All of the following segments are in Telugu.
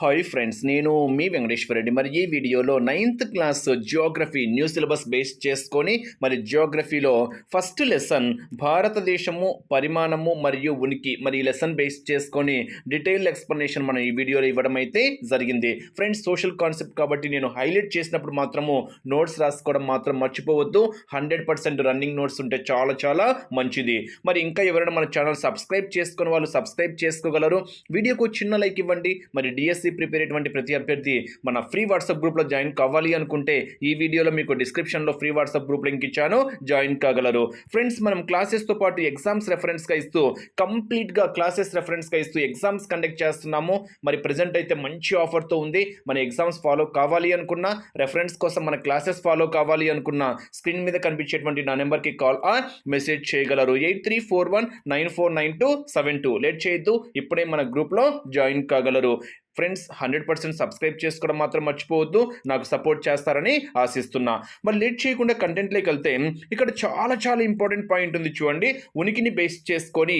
హాయ్ ఫ్రెండ్స్ నేను మీ వెంకటేశ్వర రెడ్డి. మరి ఈ వీడియోలో ninth class geography new syllabus base చేసుకొని మరి జియోగ్రఫీలో ఫస్ట్ లెసన్ భారతదేశము పరిమాణము మరియు ఉనికి మరి ఈ లెసన్ బేస్ చేసుకొని డీటెయిల్ ఎక్స్ప్లెనేషన్ మనం ఈ వీడియోలో ఇవ్వడం అయితే జరిగింది. ఫ్రెండ్స్ సోషల్ కాన్సెప్ట్ కాబట్టి నేను హైలైట్ చేసినప్పుడు మాత్రము నోట్స్ రాసుకోవడం మాత్రం మర్చిపోవద్దు. హండ్రెడ్ పర్సెంట్ రన్నింగ్ నోట్స్ ఉంటే చాలా చాలా మంచిది. మరి ఇంకా ఎవరైనా మన ఛానల్ సబ్స్క్రైబ్ చేసుకుని వాళ్ళు సబ్స్క్రైబ్ చేసుకోగలరు. వీడియోకు చిన్న లైక్ ఇవ్వండి. మరి డిఎస్సి ప్రిపేర్ అయినటువంటి ప్రతి అభ్యర్థి మన ఫ్రీ వాట్సాప్ గ్రూప్లో జాయిన్ కావాలి అనుకుంటే ఈ వీడియోలో మీకు డిస్క్రిప్షన్లో ఫ్రీ వాట్సాప్ గ్రూప్ లింక్ ఇచ్చాను జాయిన్ కాగలరు. ఫ్రెండ్స్ మనం క్లాసెస్తో పాటు ఎగ్జామ్స్ రెఫరెన్స్గా ఇస్తూ కంప్లీట్గా క్లాసెస్ రెఫరెన్స్గా ఇస్తూ ఎగ్జామ్స్ కండక్ట్ చేస్తున్నాము. మరి ప్రజెంట్ అయితే మంచి ఆఫర్తో ఉంది. మన ఎగ్జామ్స్ ఫాలో కావాలి అనుకున్నా రెఫరెన్స్ కోసం మన క్లాసెస్ ఫాలో కావాలి అనుకున్నా స్క్రీన్ మీద కనిపించేటువంటి నా నెంబర్కి కాల్ ఆర్ మెసేజ్ చేయగలరు. Eight three four one nine four nine two seven two. Late చేయొద్దు ఇప్పుడే మన గ్రూప్లో జాయిన్ కాగలరు. ఫ్రెండ్స్ హండ్రెడ్ పర్సెంట్ సబ్స్క్రైబ్ చేసుకోవడం మాత్రం మర్చిపోవద్దు. నాకు సపోర్ట్ చేస్తారని ఆశిస్తున్నా. మరి లేట్ చేయకుండా కంటెంట్లోకి వెళ్తే ఇక్కడ చాలా చాలా ఇంపార్టెంట్ పాయింట్ ఉంది చూడండి. ఉనికిని బేస్ చేసుకొని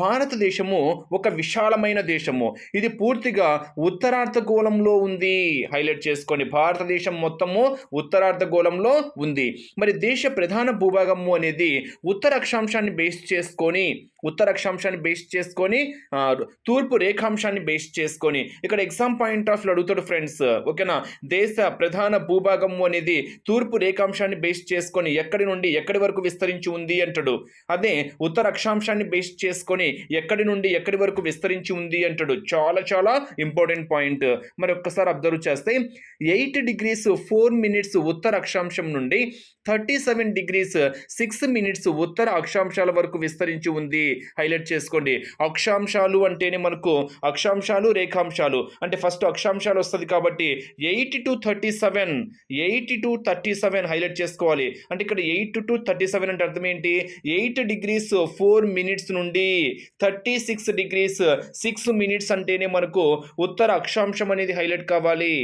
భారతదేశము ఒక విశాలమైన దేశము. ఇది పూర్తిగా ఉత్తరార్ధగోళంలో ఉంది. హైలైట్ చేసుకొని భారతదేశం మొత్తము ఉత్తరార్ధగోళంలో ఉంది. మరి దేశ ప్రధాన భూభాగము అనేది ఉత్తర అక్షాంశాన్ని బేస్ చేసుకొని ఉత్తర అక్షాంశాన్ని బేస్ చేసుకొని తూర్పు రేఖాంశాన్ని బేస్ చేసుకొని ఇక్కడ ఎగ్జామ్ పాయింట్ ఆఫ్ వ్యూ అడుగుతాడు ఫ్రెండ్స్ ఓకేనా దేశ ప్రధాన భూభాగం అనేది తూర్పు రేఖాంశాన్ని బేస్ చేసుకొని ఎక్కడి నుండి ఎక్కడి వరకు విస్తరించి ఉంది అంటాడు. అదే ఉత్తర అక్షాంశాన్ని బేస్ చేసుకొని ఎక్కడి నుండి ఎక్కడి వరకు విస్తరించి ఉంది అంటాడు. చాలా చాలా ఇంపార్టెంట్ పాయింట్ మరి ఒక్కసారి అబ్జర్వ్ చేస్తే ఎయిట్ డిగ్రీస్ ఫోర్ మినిట్స్ ఉత్తర అక్షాంశం నుండి thirty seven degrees six minutes ఉత్తర అక్షాంశాల వరకు విస్తరించి ఉంది. హైలైట్ చేసుకోండి. అక్షాంశాలు అంటేనే మనకు అక్షాంశాలు రేఖాంశాలు. అంటే ఫస్ట్ అక్షాంశాలు వస్తుంది కాబట్టి eight to thirty seven eight to thirty seven highlight చేసుకోవాలి. అంటే ఇక్కడ ఎయిట్ టు థర్టీ సెవెన్ అంటే అర్థం ఏంటి? ఎయిట్ డిగ్రీస్ ఫోర్ మినిట్స్ నుండి thirty six degrees six minutes అంటేనే మనకు ఉత్తర అక్షాంశం అనేది హైలైట్ కావాలి.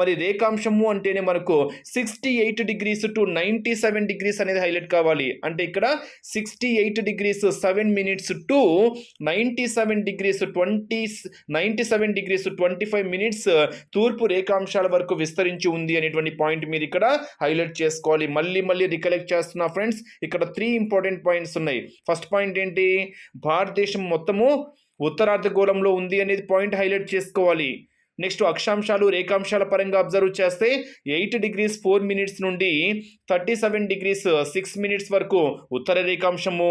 మరి రేఖాంశము అంటేనే మనకు sixty eight degrees to ninety seven degrees అనేది హైలైట్ కావాలి. అంటే ఇక్కడ sixty eight degrees seven minutes to ninety seven degrees twenty ninety seven degrees twenty five minutes తూర్పు రేఖాంశాల వరకు విస్తరించి ఉంది అనేటువంటి పాయింట్ మీరు ఇక్కడ హైలైట్ చేసుకోవాలి. మళ్ళీ మళ్ళీ రికలెక్ట్ చేస్తున్నా ఫ్రెండ్స్ ఇక్కడ త్రీ ఇంపార్టెంట్ పాయింట్స్ ఉన్నాయి. ఫస్ట్ పాయింట్ ఏంటి? భారతదేశం మొత్తము ఉత్తరార్ధగోళంలో ఉంది అనేది పాయింట్ హైలైట్ చేసుకోవాలి. నెక్స్ట్ అక్షాంశాలు రేఖాంశాల పరంగా అబ్జర్వ్ చేస్తే ఎయిట్ డిగ్రీస్ ఫోర్ మినిట్స్ నుండి thirty seven degrees six minutes వరకు ఉత్తర రేఖాంశము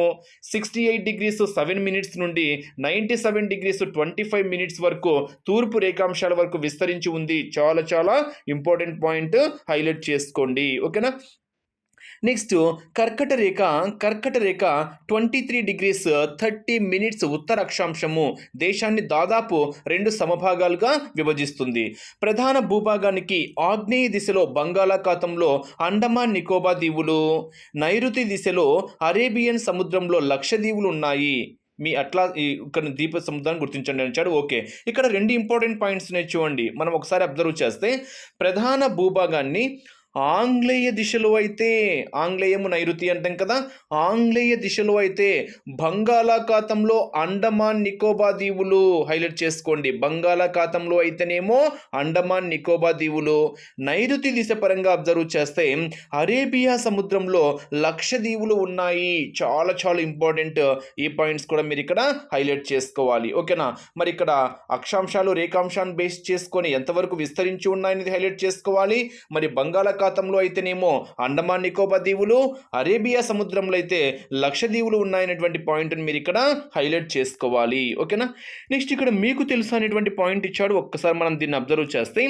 sixty eight degrees seven minutes నుండి ninety seven degrees twenty five minutes వరకు తూర్పు రేఖాంశాల వరకు విస్తరించి ఉంది. చాలా చాలా ఇంపార్టెంట్ పాయింట్ హైలైట్ చేసుకోండి. ఓకేనా? నెక్స్ట్ కర్కట రేఖ కర్కట రేఖ twenty three degrees thirty minutes ఉత్తర అక్షాంశము దేశాన్ని దాదాపు రెండు సమభాగాలుగా విభజిస్తుంది. ప్రధాన భూభాగానికి ఆగ్నేయ దిశలో బంగాళాఖాతంలో అండమాన్ నికోబార్ దీవులు నైరుతి దిశలో అరేబియన్ సముద్రంలో లక్షద్వీపులు ఉన్నాయి. మీ అట్లా ఈ ఇక్కడ దీప సముద్రాన్ని గుర్తించండి అని ఓకే. ఇక్కడ రెండు ఇంపార్టెంట్ పాయింట్స్ ఉన్నాయి చూడండి. మనం ఒకసారి అబ్జర్వ్ చేస్తే ప్రధాన భూభాగాన్ని ఆంగ్లేయ దిశలో అయితే ఆంగ్లేయము నైరుతి అంటాం కదా ఆంగ్లేయ దిశలో అయితే బంగాళాఖాతంలో అండమాన్ నికోబార్ దీవులు హైలైట్ చేసుకోండి. బంగాళాఖాతంలో అయితేనేమో అండమాన్ నికోబార్ దీవులు నైరుతి దిశ పరంగా అబ్జర్వ్ చేస్తే అరేబియా సముద్రంలో లక్ష దీవులు ఉన్నాయి. చాలా చాలా ఇంపార్టెంట్ ఈ పాయింట్స్ కూడా మీరు ఇక్కడ హైలైట్ చేసుకోవాలి. ఓకేనా? మరి ఇక్కడ అక్షాంశాలు రేఖాంశాన్ని బేస్ చేసుకొని ఎంతవరకు విస్తరించి ఉన్నాయనేది హైలైట్ చేసుకోవాలి. మరి బంగాళాఖాతం బంగాళాఖాతంలో అయితేనేమో అండమాన్ నికోబార్ దీవులు అరేబియా సముద్రంలో అయితే లక్షదీవులు ఉన్నాయనేటువంటి పాయింట్ని మీరు ఇక్కడ హైలైట్ చేసుకోవాలి. ఓకేనా? నెక్స్ట్ ఇక్కడ మీకు తెలుసు అనేటువంటి పాయింట్ ఇచ్చాడు. ఒక్కసారి మనం దీన్ని అబ్జర్వ్ చేస్తే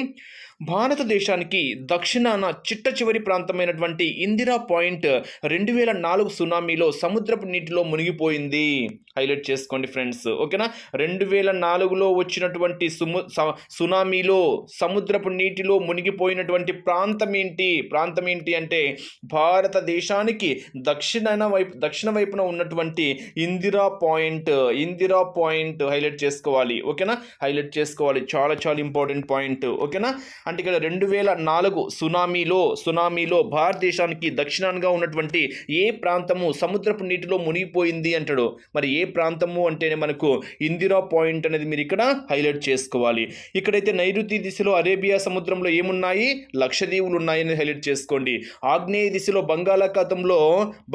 భారతదేశానికి దక్షిణాన చిట్ట చివరి ప్రాంతమైనటువంటి ఇందిరా పాయింట్ రెండు వేల నాలుగు సునామీలో సముద్రపు నీటిలో మునిగిపోయింది. హైలైట్ చేసుకోండి ఫ్రెండ్స్. ఓకేనా? రెండు వేల నాలుగులో వచ్చినటువంటి సుము స- సునామీలో సముద్రపు నీటిలో మునిగిపోయినటువంటి ప్రాంతం ఏంటి? ప్రాంతం ఏంటి అంటే భారతదేశానికి దక్షిణాన వైపు దక్షిణ వైపున ఉన్నటువంటి Indira point Indira point highlight చేసుకోవాలి. ఓకేనా? హైలైట్ చేసుకోవాలి. చాలా చాలా ఇంపార్టెంట్ పాయింట్. ఓకేనా? అంటే ఇక్కడ రెండు వేల నాలుగు సునామీలో సునామీలో భారతదేశానికి దక్షిణానికి ఉన్నటువంటి ఏ ప్రాంతము సముద్రపు నీటిలో మునిగిపోయింది అంటాడు. మరి ఏ ప్రాంతము అంటేనే మనకు ఇందిరా పాయింట్ అనేది మీరు ఇక్కడ హైలైట్ చేసుకోవాలి. ఇక్కడైతే నైరుతి దిశలో అరేబియా సముద్రంలో ఏమున్నాయి? లక్షదీవులు ఉన్నాయని హైలైట్ చేసుకోండి. ఆగ్నేయ దిశలో బంగాళాఖాతంలో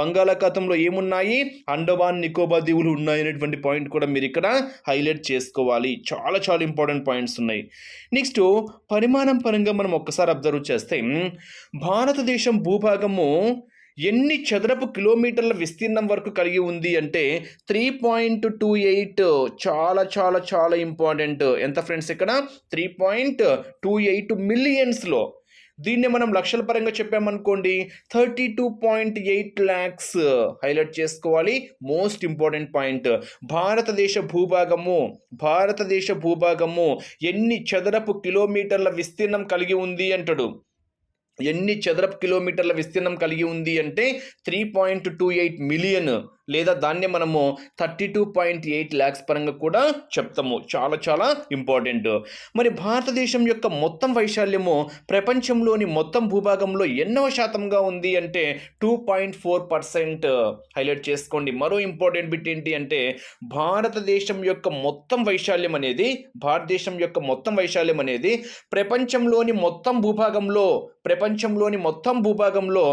బంగాళాఖాతంలో ఏమున్నాయి? అండమాన్ నికోబార్ దీవులు ఉన్నాయనేటువంటి పాయింట్ కూడా మీరు ఇక్కడ హైలైట్ చేసుకోవాలి. చాలా చాలా ఇంపార్టెంట్ పాయింట్స్ ఉన్నాయి. నెక్స్ట్ పరిమాణం పరంగా మనం ఒక్కసారి అబ్జర్వ్ చేస్తే భారతదేశం భూభాగము ఎన్ని చదరపు కిలోమీటర్ల విస్తీర్ణం వరకు కలిగి ఉంది అంటే త్రీ పాయింట్ టూ ఎయిట్ చాలా చాలా చాలా ఇంపార్టెంట్ ఎంత ఫ్రెండ్స్ ఇక్కడ? త్రీ పాయింట్ టూ ఎయిట్ మిలియన్స్లో దీన్ని మనం లక్షల పరంగా చెప్పామనుకోండి thirty two point eight lakhs highlight చేసుకోవాలి. మోస్ట్ ఇంపార్టెంట్ పాయింట్ భారతదేశ భూభాగము భారతదేశ భూభాగము ఎన్ని చదరపు కిలోమీటర్ల విస్తీర్ణం కలిగి ఉంది అంటాడు? ఎన్ని చదరపు కిలోమీటర్ల విస్తీర్ణం కలిగి ఉంది అంటే three point two eight million లేదా దాన్ని మనము thirty two point eight lakhs పరంగా కూడా చెప్తాము. చాలా చాలా ఇంపార్టెంట్ మరి భారతదేశం యొక్క మొత్తం వైశాల్యము ప్రపంచంలోని మొత్తం భూభాగంలో ఎన్నో శాతంగా ఉంది అంటే two point four percent highlight చేసుకోండి. మరో ఇంపార్టెంట్ బిట్ ఏంటి అంటే భారతదేశం యొక్క మొత్తం వైశాల్యం అనేది భారతదేశం యొక్క మొత్తం వైశాల్యం అనేది ప్రపంచంలోని మొత్తం భూభాగంలో ప్రపంచంలోని మొత్తం భూభాగంలో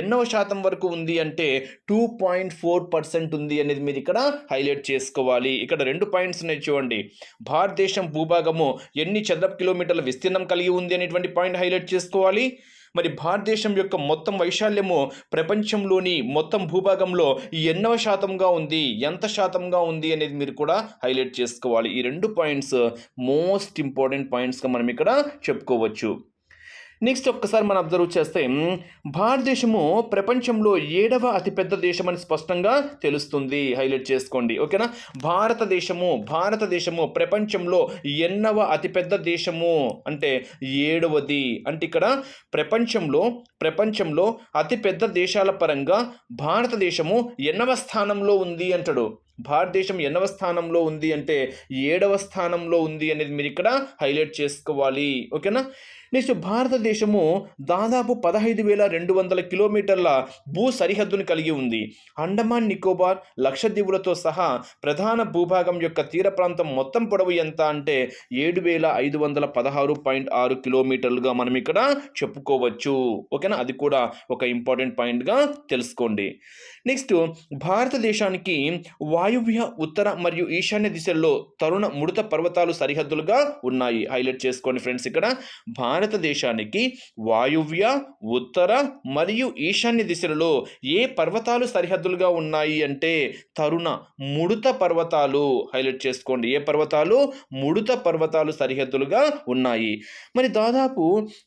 ఎన్నో శాతం వరకు ఉంది అంటే టూ పాయింట్ ఫోర్ పర్సెంట్ ఉంది అనేది మీరు ఇక్కడ హైలైట్ చేసుకోవాలి. ఇక్కడ రెండు పాయింట్స్ ఉన్నాయి చూడండి. భారతదేశం భూభాగము ఎన్ని చదరపు కిలోమీటర్ల విస్తీర్ణం కలిగి ఉంది అనేటువంటి పాయింట్ హైలైట్ చేసుకోవాలి. మరి భారతదేశం యొక్క మొత్తం వైశాల్యము ప్రపంచంలోని మొత్తం భూభాగంలో ఎన్నవ శాతంగా ఉంది ఎంత శాతంగా ఉంది అనేది మీరు కూడా హైలైట్ చేసుకోవాలి. ఈ రెండు పాయింట్స్ మోస్ట్ ఇంపార్టెంట్ పాయింట్స్గా మనం ఇక్కడ చెప్పుకోవచ్చు. నెక్స్ట్ ఒక్కసారి మనం అబ్జర్వ్ చేస్తే భారతదేశము ప్రపంచంలో ఏడవ అతిపెద్ద దేశం అని స్పష్టంగా తెలుస్తుంది. హైలైట్ చేసుకోండి. ఓకేనా? భారతదేశము భారతదేశము ప్రపంచంలో ఎన్నవ అతిపెద్ద దేశము అంటే ఏడవది. అంటే ఇక్కడ ప్రపంచంలో ప్రపంచంలో అతిపెద్ద దేశాల పరంగా భారతదేశము ఎన్నవ స్థానంలో ఉంది అంటాడు. భారతదేశం ఎన్నవ స్థానంలో ఉంది అంటే ఏడవ స్థానంలో ఉంది అనేది మీరు ఇక్కడ హైలైట్ చేసుకోవాలి. ఓకేనా? నెక్స్ట్ భారతదేశము దాదాపు పదహైదు వేల రెండు వందల కిలోమీటర్ల భూ సరిహద్దును కలిగి ఉంది. అండమాన్ నికోబార్ లక్షద్వీపులతో సహా ప్రధాన భూభాగం యొక్క తీర ప్రాంతం మొత్తం పొడవు ఎంత అంటే ఏడు వేల ఐదు వందల పదహారు పాయింట్ ఆరు కిలోమీటర్లుగా మనం ఇక్కడ చెప్పుకోవచ్చు. ఓకేనా? అది కూడా ఒక ఇంపార్టెంట్ పాయింట్గా తెలుసుకోండి. నెక్స్ట్ భారతదేశానికి వాయువ్య ఉత్తర మరియు ఈశాన్య దిశల్లో తరుణ ముడత పర్వతాలు సరిహద్దులుగా ఉన్నాయి. హైలైట్ చేసుకోండి ఫ్రెండ్స్ ఇక్కడ. భారతదేశానికి వాయువ్య ఉత్తర మరియు ఈశాన్య దిశలలో ఏ పర్వతాలు సరిహద్దులుగా ఉన్నాయి అంటే తరుణ ముడత పర్వతాలు హైలైట్ చేసుకోండి. ఏ పర్వతాలు? ముడత పర్వతాలు సరిహద్దులుగా ఉన్నాయి. మరి దాదాపు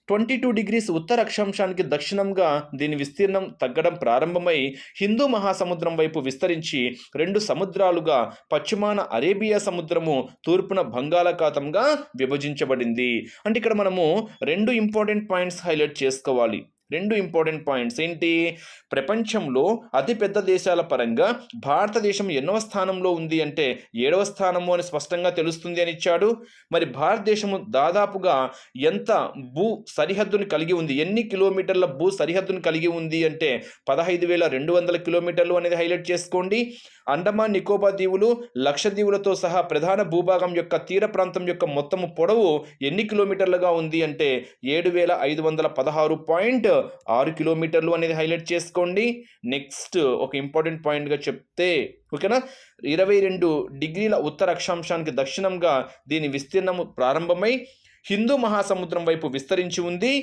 ట్వంటీ టూ డిగ్రీస్ ఉత్తర అక్షాంశానికి దక్షిణంగా దీని విస్తీర్ణం తగ్గడం ప్రారంభమై హిందూ మహాసముద్రం వైపు విస్తరించి రెండు సముద్రాలుగా పశ్చిమాన అరేబియా సముద్రము తూర్పున బంగాళాఖాతంగా విభజించబడింది. అంటే ఇక్కడ మనము రెండు ఇంపార్టెంట్ పాయింట్స్ హైలైట్ చేసుకోవాలి. రెండు ఇంపార్టెంట్ పాయింట్స్ ఏంటి? ప్రపంచంలో అతిపెద్ద దేశాల పరంగా భారతదేశం ఎన్నవ స్థానంలో ఉంది అంటే ఏడవ స్థానము అని స్పష్టంగా తెలుస్తుంది అని ఇచ్చాడు. మరి భారతదేశము దాదాపుగా ఎంత భూ సరిహద్దును కలిగి ఉంది? ఎన్ని కిలోమీటర్ల భూ సరిహద్దును కలిగి ఉంది అంటే పదహైదు వేల రెండు వందల కిలోమీటర్లు అనేది హైలైట్ చేసుకోండి. అండమాన్ నికోబార్ దీవులు లక్షద్వీవులతో సహా ప్రధాన భూభాగం యొక్క తీర ప్రాంతం యొక్క మొత్తము పొడవు ఎన్ని కిలోమీటర్లుగా ఉంది అంటే ఏడు వేల ఐదు వందల పదహారు పాయింట్ ఆరు కిలోమీటర్లు అనేది హైలైట్ చేసుకోండి. నెక్స్ట్ ఒక ఇంపార్టెంట్ పాయింట్గా చెప్తే ఓకేనా? ఇరవై రెండు డిగ్రీల ఉత్తర అక్షాంశానికి దక్షిణంగా దీని విస్తీర్ణము ప్రారంభమై హిందూ మహాసముద్రం వైపు విస్తరించి ఉంది.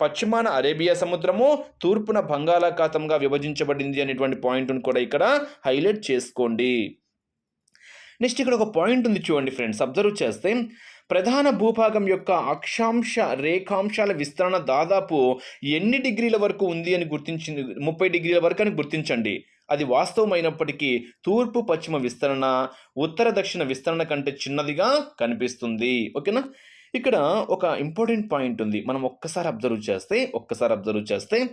పశ్చిమాన అరేబియా సముద్రము తూర్పున బంగాళాఖాతంగా విభజించబడింది అనేటువంటి పాయింట్ను కూడా ఇక్కడ హైలైట్ చేసుకోండి. నెక్స్ట్ ఇక్కడ ఒక పాయింట్ ఉంది చూడండి ఫ్రెండ్స్ అబ్జర్వ్ చేస్తే ప్రధాన భూభాగం యొక్క అక్షాంశ రేఖాంశాల విస్తరణ దాదాపు ఎన్ని డిగ్రీల వరకు ఉంది అని గుర్తించింది ముప్పై డిగ్రీల వరకు అని గుర్తించండి. అది వాస్తవమైనప్పటికీ తూర్పు పశ్చిమ విస్తరణ ఉత్తర దక్షిణ విస్తరణ కంటే చిన్నదిగా కనిపిస్తుంది. ఓకేనా ఇక్కడ ఒక ఇంపార్టెంట్ పాయింట్ ఉంది. మనం ఒక్కసారి అబ్జర్వ్ చేస్తే ఒక్కసారి అబ్జర్వ్ చేస్తే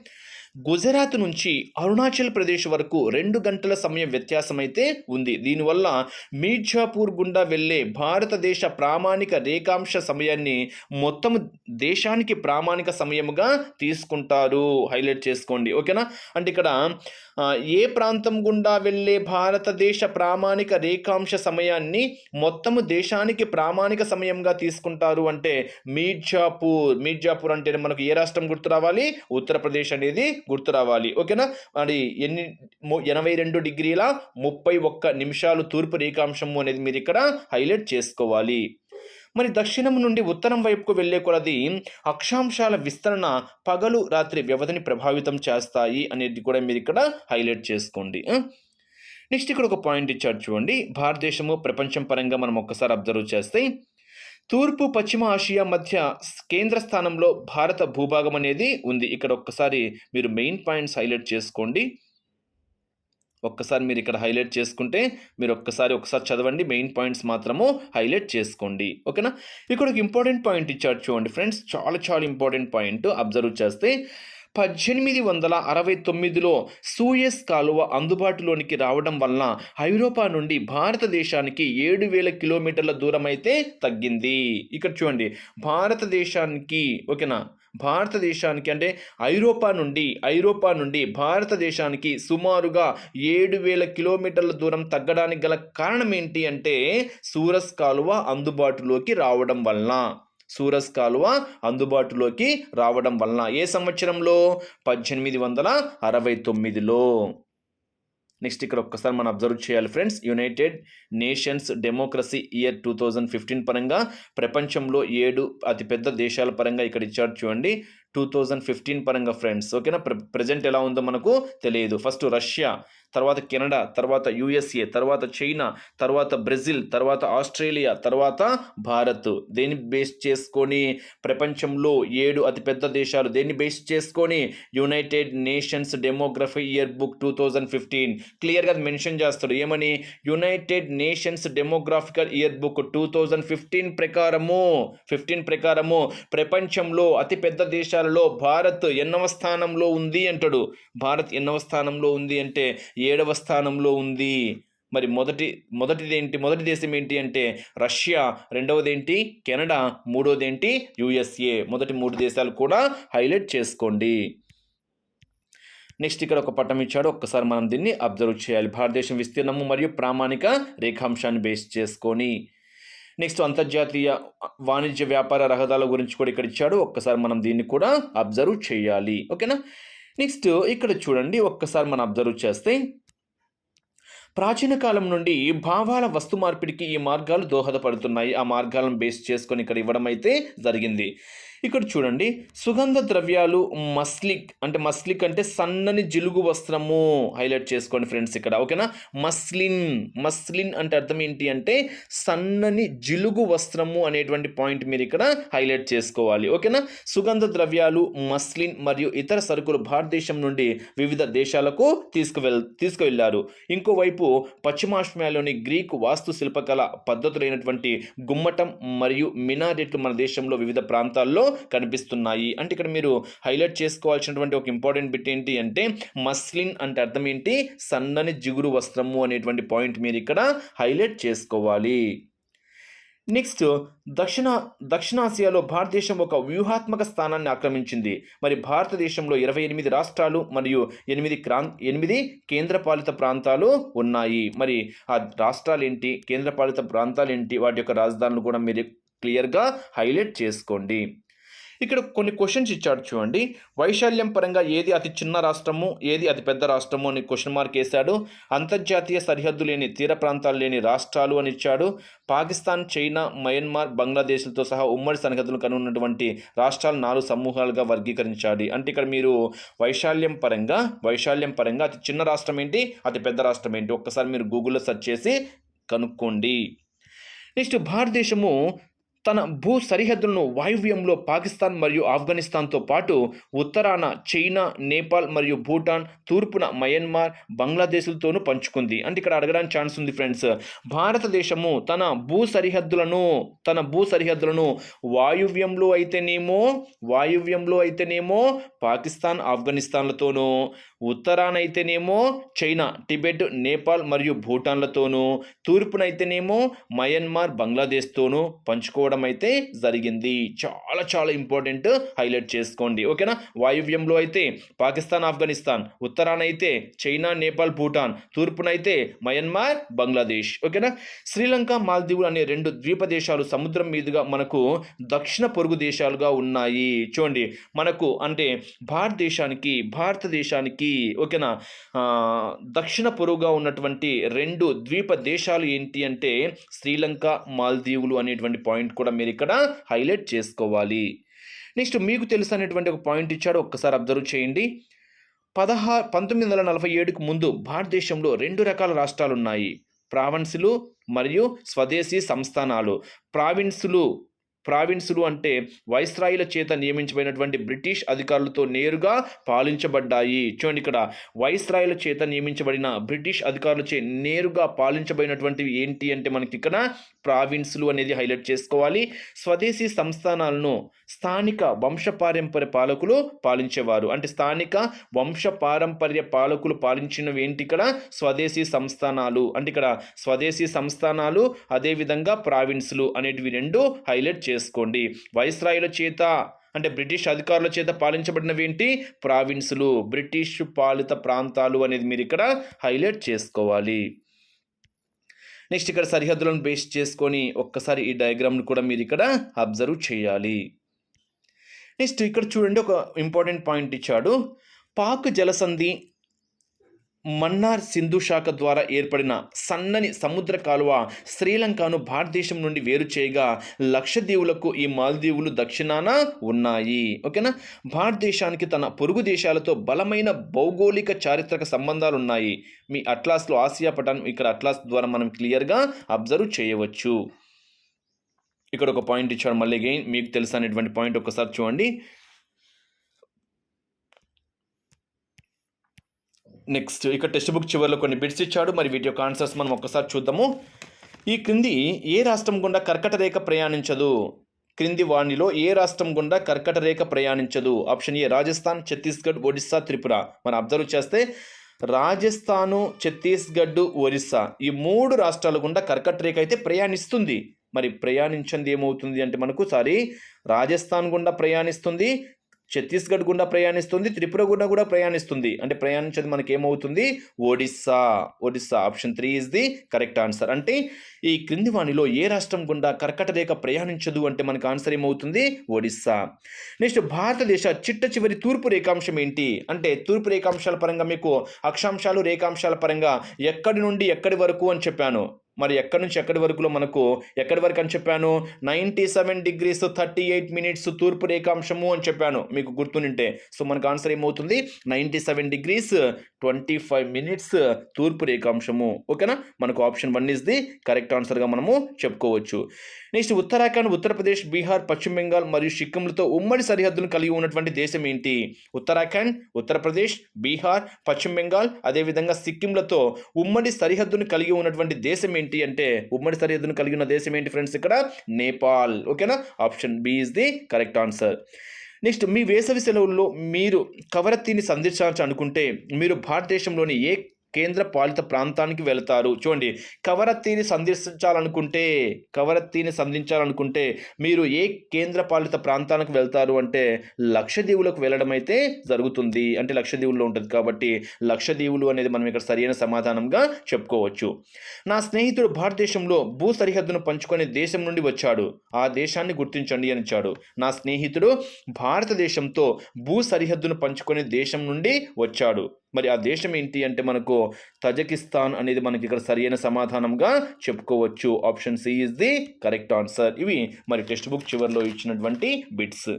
గుజరాత్ నుంచి అరుణాచల్ ప్రదేశ్ వరకు రెండు గంటల సమయం వ్యత్యాసం అయితే ఉంది. దీనివల్ల మీర్జాపూర్ గుండా వెళ్ళే భారతదేశ ప్రామాణిక రేఖాంశ సమయాన్ని మొత్తం దేశానికి ప్రామాణిక సమయముగా తీసుకుంటారు. హైలైట్ చేసుకోండి. ఓకేనా? అంటే ఇక్కడ ఏ ప్రాంతం గుండా వెళ్ళే భారతదేశ ప్రామాణిక రేఖాంశ సమయాన్ని మొత్తము దేశానికి ప్రామాణిక సమయంగా తీసుకుంటారు అంటే మీర్జాపూర్. మీర్జాపూర్ అంటే మనకు ఏ రాష్ట్రం గుర్తు రావాలి? ఉత్తరప్రదేశ్ అనేది గుర్తు రావాలి. ఓకేనా? మరి ఎన్ని ఎనభై రెండు డిగ్రీల ముప్పై ఒక్క నిమిషాలు తూర్పు రేఖాంశము అనేది మీరు ఇక్కడ హైలైట్ చేసుకోవాలి. మరి దక్షిణం నుండి ఉత్తరం వైపుకు వెళ్ళే కొలది అక్షాంశాల విస్తరణ పగలు రాత్రి వ్యవధిని ప్రభావితం చేస్తాయి అనేది కూడా మీరు ఇక్కడ హైలైట్ చేసుకోండి. నెక్స్ట్ ఇక్కడ ఒక పాయింట్ ఇచ్చారు చూడండి. భారతదేశము ప్రపంచం పరంగా మనం ఒక్కసారి అబ్జర్వ్ చేస్తే తూర్పు పశ్చిమ ఆసియా మధ్య కేంద్ర స్థానంలో భారత భూభాగం అనేది ఉంది. ఇక్కడ ఒక్కసారి మీరు మెయిన్ పాయింట్స్ హైలైట్ చేసుకోండి. ఒక్కసారి మీరు ఇక్కడ హైలైట్ చేసుకుంటే మీరు ఒక్కసారి ఒకసారి చదవండి. మెయిన్ పాయింట్స్ మాత్రము హైలైట్ చేసుకోండి. ఓకేనా? ఇక్కడ ఒక ఇంపార్టెంట్ పాయింట్ ఇచ్చారు చూడండి. ఫ్రెండ్స్ చాలా చాలా ఇంపార్టెంట్ పాయింట్ అబ్జర్వ్ చేస్తే పద్దెనిమిది వందల అరవై తొమ్మిదిలో సూయస్ కాలువ అందుబాటులోనికి రావడం వలన ఐరోపా నుండి భారతదేశానికి ఏడు వేల కిలోమీటర్ల దూరం అయితే తగ్గింది. ఇక్కడ చూడండి భారతదేశానికి ఓకేనా? భారతదేశానికి అంటే ఐరోపా నుండి ఐరోపా నుండి భారతదేశానికి సుమారుగా ఏడు వేల కిలోమీటర్ల దూరం తగ్గడానికి గల కారణం ఏంటి అంటే సూరస్ కాలువ అందుబాటులోకి రావడం వలన. సూరస్ కాలువ అందుబాటులోకి రావడం వలన ఏ సంవత్సరంలో? పద్దెనిమిది వందల అరవై తొమ్మిదిలో. నెక్స్ట్ ఇక్కడ ఒక్కసారి మనం అబ్జర్వ్ చేయాలి friends. United Nations democracy year two thousand fifteen పరంగా ప్రపంచంలో ఏడు అతిపెద్ద దేశాల పరంగా ఇక్కడ ఇచ్చారు చూడండి. టూ థౌజండ్ ఫిఫ్టీన్ పరంగా ఫ్రెండ్స్. ఓకేనా? ప్రె ప్రజెంట్ ఎలా ఉందో మనకు తెలియదు. First Russia. తర్వాత కెనడా తర్వాత యుఎస్ఏ తర్వాత చైనా తర్వాత బ్రెజిల్ తర్వాత ఆస్ట్రేలియా తర్వాత భారత్. దేన్ని బేస్ చేసుకొని ప్రపంచంలో ఏడు అతిపెద్ద దేశాలు దేన్ని బేస్ చేసుకొని? United Nations demography year book two thousand fifteen. క్లియర్గా మెన్షన్ చేస్తాడు. ఏమని? United Nations demographical year book two thousand fifteen ప్రకారము ఫిఫ్టీన్ ప్రకారము ప్రపంచంలో అతిపెద్ద దేశాలలో భారత్ ఎన్నవ స్థానంలో ఉంది అంటాడు. భారత్ ఎన్నవ స్థానంలో ఉంది అంటే ఏడవ స్థానంలో ఉంది. మరి మొదటి మొదటిది ఏంటి మొదటి దేశం ఏంటి అంటే రష్యా రెండవది ఏంటి కెనడా మూడవది ఏంటి యుఎస్ఏ. మొదటి మూడు దేశాలు కూడా హైలైట్ చేసుకోండి. నెక్స్ట్ ఇక్కడ ఒక పట్టం ఇచ్చాడు. ఒక్కసారి మనం దీన్ని అబ్జర్వ్ చేయాలి. భారతదేశం విస్తీర్ణము మరియు ప్రామాణిక రేఖాంశాన్ని బేస్ చేసుకొని. నెక్స్ట్ అంతర్జాతీయ వాణిజ్య వ్యాపార రహదారుల గురించి కూడా ఇక్కడ ఇచ్చాడు. ఒక్కసారి మనం దీన్ని కూడా అబ్జర్వ్ చేయాలి. ఓకేనా? నెక్స్ట్ ఇక్కడ చూడండి ఒక్కసారి మనం అబ్జర్వ్ చేస్తే ప్రాచీన కాలం నుండి భావాల వస్తు మార్పిడికి ఈ మార్గాలు దోహదపడుతున్నాయి. ఆ మార్గాలను బేస్ చేసుకొని ఇక్కడ ఇవ్వడం అయితే జరిగింది. ఇక్కడ చూడండి సుగంధ ద్రవ్యాలు మస్లిక్ అంటే మస్లిక్ అంటే సన్నని జిలుగు వస్త్రము హైలైట్ చేసుకోండి ఫ్రెండ్స్ ఇక్కడ ఓకేనా? మస్లిన్ మస్లిన్ అంటే అర్థం ఏంటి అంటే సన్నని జిలుగు వస్త్రము అనేటువంటి పాయింట్ మీరు ఇక్కడ హైలైట్ చేసుకోవాలి ఓకేనా? సుగంధ ద్రవ్యాలు మస్లిన్ మరియు ఇతర సరుకులు భారతదేశం నుండి వివిధ దేశాలకు తీసుకువెల్ తీసుకువెళ్ళారు ఇంకోవైపు పశ్చిమాశ్రయాలోని గ్రీక్ వాస్తు శిల్పకళ పద్ధతులైనటువంటి గుమ్మటం మరియు మినారెట్లు మన దేశంలో వివిధ ప్రాంతాల్లో కనిపిస్తున్నాయి. అంటే ఇక్కడ మీరు హైలైట్ చేసుకోవాల్సినటువంటి ఒక ఇంపార్టెంట్ బిట్ ఏంటి అంటే మస్లిన్ అంటే అర్థం ఏంటి? సన్నని జిగురు వస్త్రము అనేటువంటి పాయింట్ మీరు ఇక్కడ హైలైట్ చేసుకోవాలి. నెక్స్ట్ దక్షిణ దక్షిణాసియాలో భారతదేశం ఒక వ్యూహాత్మక స్థానాన్ని ఆక్రమించింది. మరి భారతదేశంలో ఇరవై ఎనిమిది రాష్ట్రాలు మరియు ఎనిమిది క్రాం ఎనిమిది కేంద్రపాలిత ప్రాంతాలు ఉన్నాయి. మరి ఆ రాష్ట్రాలు ఏంటి కేంద్రపాలిత ప్రాంతాలు ఏంటి వాటి యొక్క రాజధానులు కూడా మీరు క్లియర్గా హైలైట్ చేసుకోండి. ఇక్కడ కొన్ని క్వశ్చన్స్ ఇచ్చాడు చూడండి. వైశాల్యం పరంగా ఏది అతి చిన్న రాష్ట్రము ఏది అతి పెద్ద రాష్ట్రము అని క్వశ్చన్ మార్క్ వేశాడు. అంతర్జాతీయ సరిహద్దు లేని తీర ప్రాంతాలు లేని రాష్ట్రాలు అని ఇచ్చాడు. పాకిస్తాన్ చైనా మయన్మార్ బంగ్లాదేశ్లతో సహా ఉమ్మడి సరిహద్దులు కనున్నటువంటి రాష్ట్రాలు నాలుగు సమూహాలుగా వర్గీకరించాలి అంటే ఇక్కడ మీరు వైశాల్యం పరంగా వైశాల్యం పరంగా అతి చిన్న రాష్ట్రం ఏంటి అతి పెద్ద రాష్ట్రం ఏంటి? ఒక్కసారి మీరు గూగుల్లో సెర్చ్ చేసి కనుక్కోండి. నెక్స్ట్ భారతదేశము తన భూ సరిహద్దులను వాయువ్యంలో పాకిస్తాన్ మరియు ఆఫ్ఘనిస్తాన్తో పాటు ఉత్తరాన చైనా నేపాల్ మరియు భూటాన్ తూర్పున మయన్మార్ బంగ్లాదేశ్లతోనూ పంచుకుంది. అంటే ఇక్కడ అడగడానికి ఛాన్స్ ఉంది ఫ్రెండ్స్. భారతదేశము తన భూ సరిహద్దులను తన భూ సరిహద్దులను వాయువ్యంలో అయితేనేమో వాయువ్యంలో అయితేనేమో పాకిస్తాన్ ఆఫ్ఘనిస్తాన్లతోనూ ఉత్తరానైతేనేమో చైనా టిబెట్ నేపాల్ మరియు భూటాన్లతోనూ తూర్పునైతేనేమో మయన్మార్ బంగ్లాదేశ్తోనూ పంచుకోవడం అయితే జరిగింది. చాలా చాలా ఇంపార్టెంట్ హైలైట్ చేసుకోండి. ఓకేనా? వాయువ్యంలో అయితే పాకిస్తాన్ ఆఫ్ఘనిస్తాన్ ఉత్తరానైతే చైనా నేపాల్ భూటాన్ తూర్పునైతే మయన్మార్ బంగ్లాదేశ్. ఓకేనా? శ్రీలంక మాల్దీవులు అనే రెండు ద్వీప దేశాలు సముద్రం మీదుగా మనకు దక్షిణ పొరుగు దేశాలుగా ఉన్నాయి. చూడండి మనకు అంటే భారతదేశానికి భారతదేశానికి ఓకేనా? దక్షిణ పొరుగుగా ఉన్నటువంటి రెండు ద్వీప దేశాలు ఏంటి అంటే శ్రీలంక మాల్దీవులు అనేటువంటి పాయింట్ కూడా మీరు ఇక్కడ హైలైట్ చేసుకోవాలి. నెక్స్ట్ మీకు తెలుసు అనేటువంటి ఒక పాయింట్ ఇచ్చాడు ఒక్కసారి అబ్జర్వ్ చేయండి. పదహా పంతొమ్మిది వందల నలభై ఏడుకు ముందు భారతదేశంలో రెండు రకాల రాష్ట్రాలు ఉన్నాయి ప్రావిన్సులు మరియు స్వదేశీ సంస్థానాలు. ప్రావిన్సులు ప్రావిన్సులు అంటే వైస్రాయిల చేత నియమించబడినటువంటి బ్రిటిష్ అధికారులతో నేరుగా పాలించబడ్డాయి. చూడండి ఇక్కడ వైస్రాయిల చేత నియమించబడిన బ్రిటిష్ అధికారులచే నేరుగా పాలించబడినటువంటివి ఏంటి అంటే మనకి ఇక్కడ ప్రావిన్సులు అనేది హైలైట్ చేసుకోవాలి. స్వదేశీ సంస్థానాలను స్థానిక వంశపారంపర్య పాలకులు పాలించేవారు. అంటే స్థానిక వంశపారంపర్య పాలకులు పాలించినవి ఏంటి ఇక్కడ? స్వదేశీ సంస్థానాలు. అంటే ఇక్కడ స్వదేశీ సంస్థానాలు అదేవిధంగా ప్రావిన్స్లు అనేటివి రెండు హైలైట్ చేసుకోండి. వైస్రాయుల చేత అంటే బ్రిటిష్ అధికారుల చేత పాలించబడినవి ఏంటి? ప్రావిన్సులు. బ్రిటిష్ పాలిత ప్రాంతాలు అనేది మీరు ఇక్కడ హైలైట్ చేసుకోవాలి. నెక్స్ట్ ఇక్కడ సరిహద్దులను బేస్ చేసుకొని ఒక్కసారి ఈ డయాగ్రామ్ను కూడా మీరు ఇక్కడ అబ్జర్వ్ చేయాలి. నెక్స్ట్ ఇక్కడ చూడండి ఒక ఇంపార్టెంట్ పాయింట్ ఇచ్చాడు. పాక్ జలసంధి మన్నార్ సింధు శాఖ ద్వారా ఏర్పడిన సన్నని సముద్ర కాలువ శ్రీలంకను భారతదేశం నుండి వేరు చేయగా లక్షద్వీవులకు ఈ మాల్దీవులు దక్షిణాన ఉన్నాయి. ఓకేనా? భారతదేశానికి తన పొరుగు దేశాలతో బలమైన భౌగోళిక చారిత్రక సంబంధాలు ఉన్నాయి మీ అట్లాస్లో ఆసియా పటాన్ ఇక్కడ అట్లాస్ ద్వారా మనం క్లియర్గా అబ్జర్వ్ చేయవచ్చు. ఇక్కడ ఒక పాయింట్ ఇచ్చాడు మళ్ళీ అగైన్. మీకు తెలుసు అనేటువంటి పాయింట్? ఒకసారి చూడండి. నెక్స్ట్ ఇక్కడ టెక్స్ట్ బుక్ చివరిలో కొన్ని బిట్స్ ఇచ్చాడు. మరి వీటి యొక్క ఆన్సర్స్ మనం ఒక్కసారి చూద్దాము. ఈ క్రింది ఏ రాష్ట్రం గుండా కర్కట రేఖ ప్రయాణించదు? క్రింది వాణిలో ఏ రాష్ట్రం గుండా కర్కట రేఖ ప్రయాణించదు? Option A Rajasthan Chhattisgarh Odisha Tripura. మనం అబ్జర్వ్ చేస్తే రాజస్థాను ఛత్తీస్గఢ్ ఒరిస్సా ఈ మూడు రాష్ట్రాల గుండా కర్కట రేఖ అయితే ప్రయాణిస్తుంది. మరి ప్రయాణించింది ఏమవుతుంది అంటే మనకు సారీ రాజస్థాన్ గుండా ప్రయాణిస్తుంది ఛత్తీస్గఢ్ గుండా ప్రయాణిస్తుంది త్రిపుర గుండా కూడా ప్రయాణిస్తుంది. అంటే ప్రయాణించేది మనకి ఏమవుతుంది Odisha. Odisha option three is the correct answer అంటే ఈ క్రింది వాణిలో ఏ రాష్ట్రం గుండా కర్కట రేఖ ప్రయాణించదు అంటే మనకు ఆన్సర్ ఏమవుతుంది? ఒడిస్సా. నెక్స్ట్ భారతదేశ చిట్ట చివరి తూర్పు రేఖాంశం ఏంటి? అంటే తూర్పు రేఖాంశాల పరంగా మీకు అక్షాంశాలు రేఖాంశాల పరంగా ఎక్కడి నుండి ఎక్కడి వరకు అని చెప్పాను. మరి ఎక్కడి నుంచి ఎక్కడి వరకులో మనకు ఎక్కడి వరకు అని చెప్పాను? Ninety seven degrees thirty eight minutes తూర్పు రేఖాంశము అని చెప్పాను. మీకు గుర్తునింటే సో మనకు ఆన్సర్ ఏమవుతుంది? Ninety seven degrees twenty five minutes తూర్పు రేఖాంశము. ఓకేనా? మనకు option one is the correct ఆన్సర్గా మనము చెప్పుకోవచ్చు. నెక్స్ట్ ఉత్తరాఖండ్ ఉత్తరప్రదేశ్ బీహార్ పశ్చిమ బెంగాల్ మరియు సిక్కింలతో ఉమ్మడి సరిహద్దును కలిగి ఉన్నటువంటి దేశం ఏంటి? ఉత్తరాఖండ్ ఉత్తరప్రదేశ్ బీహార్ పశ్చిమ బెంగాల్ అదేవిధంగా సిక్కింలతో ఉమ్మడి సరిహద్దును కలిగి ఉన్నటువంటి దేశం ఏంటి? అంటే ఉమ్మడి సరిహద్దును కలిగి ఉన్న దేశం ఏంటి ఫ్రెండ్స్ ఇక్కడ నేపాల్. ఓకేనా option B is the correct answer next మీ వేసవి సెలవుల్లో మీరు కవరత్తిని సందర్శించాలని అనుకుంటే మీరు భారతదేశంలోని ఏ కేంద్ర పాలిత ప్రాంతానికి వెళతారు. చూడండి కవరత్తిని సందర్శించాలనుకుంటే కవరత్తిని సంధించాలనుకుంటే మీరు ఏ కేంద్ర పాలిత ప్రాంతానికి వెళ్తారు అంటే లక్షదీవులకు వెళ్ళడం అయితే జరుగుతుంది. అంటే లక్షదీవుల్లో ఉంటుంది కాబట్టి లక్షదీవులు అనేది మనం ఇక్కడ సరైన సమాధానంగా చెప్పుకోవచ్చు. నా స్నేహితుడు భారతదేశంలో భూ సరిహద్దును పంచుకునే దేశం నుండి వచ్చాడు. ఆ దేశాన్ని గుర్తించండి అని ఇచ్చాడు నా స్నేహితుడు భారతదేశంతో భూ సరిహద్దును పంచుకునే దేశం నుండి వచ్చాడు. మరి ఆ దేశం ఏంటి అంటే మనకు తజకిస్తాన్ అనేది మనకి ఇక్కడ సరైన సమాధానంగా చెప్పుకోవచ్చు. Option C is the correct answer ఇవి మరి టెక్స్ట్ బుక్ చివరిలో ఇచ్చినటువంటి బిట్స్.